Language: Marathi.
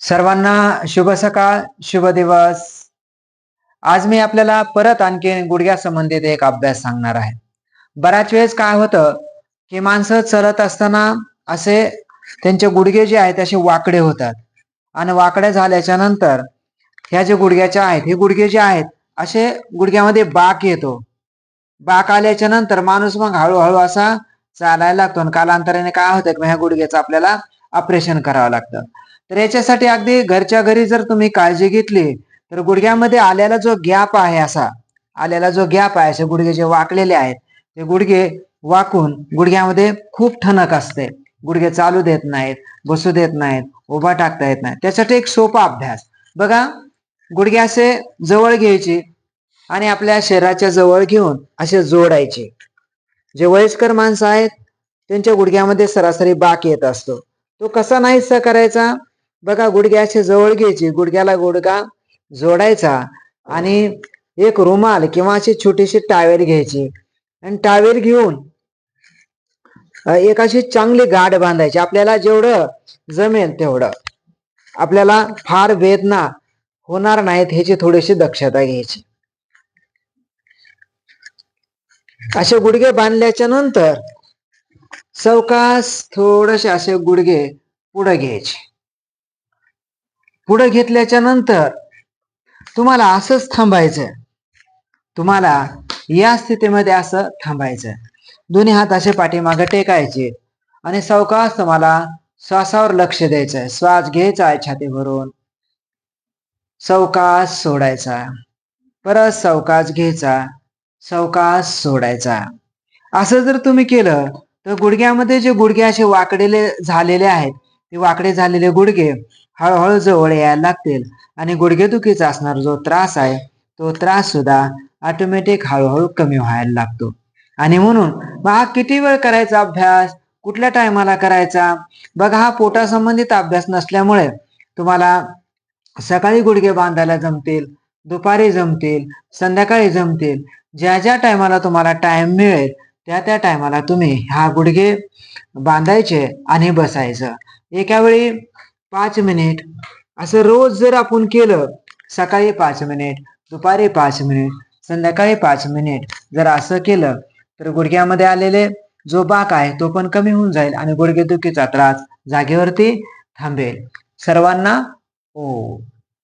सर्वांना शुभ सकाळ शुभ दिवस. आज मी आपल्याला परत आणखी गुडघ्या संबंधित एक अभ्यास सांगणार आहे. बऱ्याच वेळेस काय होतं की माणसं चलत असताना असे त्यांचे गुडघे जे आहेत असे वाकडे होतात. आणि वाकडे झाल्याच्यानंतर ह्या जे गुडघ्याच्या आहेत हे गुडघे जे आहेत असे गुडघ्यामध्ये बाक येतो. बाक आल्याच्यानंतर माणूस मग हळूहळू असा चालायला लागतो. आणि कालांतराने काय होतं की ह्या गुडघ्याचं आपल्याला ऑपरेशन करावं लागतं. तर याच्यासाठी अगदी घरच्या घरी जर तुम्ही काळजी घेतली तर गुडघ्यामध्ये आलेला जो गॅप आहे असा आलेला जो गॅप आहे असे गुडघे जे वाकलेले आहेत ते गुडघे वाकून गुडघ्यामध्ये खूप ठणक असते. गुडघे चालू देत नाहीत बसू देत नाहीत उभा टाकता येत नाही त्यासाठी एक सोपा अभ्यास. बघा गुडघे असे जवळ घ्यायचे आणि आपल्या शरीराच्या जवळ घेऊन असे जोडायचे. जे वयस्कर माणसं आहेत त्यांच्या गुडघ्यामध्ये सरासरी बाक येत असतो. तो कसा नाहीसा करायचा? बघा गुडघे असे जवळ घ्यायचे. गुडघ्याला गुडघा जोडायचा आणि एक रुमाल किंवा अशी छोटीशी टावेल घ्यायची. आणि टावेल घेऊन एक अशी चांगली गाठ बांधायची. आपल्याला जेवढं जमेल तेवढं. आपल्याला फार वेदना होणार नाहीत ह्याची थोडीशी दक्षता घ्यायची. असे गुडघे बांधल्याच्या नंतर चौकास थोडेसे असे गुडघे पुढे घ्यायचे. पुढे घेतल्याच्या नंतर तुम्हाला असंच थांबायचं तुम्हाला या स्थितीमध्ये असं थांबायचं दोन्ही हात असे पाठीमागे टेकायचे आणि सावकाश तुम्हाला श्वासावर लक्ष द्यायचं श्वास घ्यायचा आहे छाती भरून सोडायचा. परत सावकाश घ्यायचा. सावकाश सोडायचा. असं जर तुम्ही केलं तर गुडघ्यामध्ये जे गुडघे असे वाकडेले झालेले आहेत ते वाकडे झालेले गुडघे हळूहळू जवळ यायला लागतील. आणि गुडघेदुखीचा असणारा जो त्रास आहे तो त्रास सुद्धा ऑटोमॅटिक हळूहळू कमी व्हायला लागतो. आणि म्हणून मग हा किती वेळ करायचा अभ्यास? कुठल्या टायमाला करायचा? बघा हा पोटासंबंधित अभ्यास नसल्यामुळे तुम्हाला सकाळी गुडघे बांधायला जमतील दुपारी जमतील संध्याकाळी जमतील. ज्या ज्या टायमाला तुम्हाला टाइम मिळेल त्या त्या टायमाला तुम्ही हा गुडघे बांधायचे आणि बसायचं. एका वेळी पाच मिनिट. असं रोज जर आपण केलं सकाळी पाच मिनिट दुपारी पाच मिनिट संध्याकाळी पाच मिनिट जर असं केलं तर गुडघ्यामध्ये आलेले जो बाक आहे तो पण कमी होऊन जाईल आणि गुडघेदुखीचा त्रास जागेवरती थांबेल. सर्वांना ओ.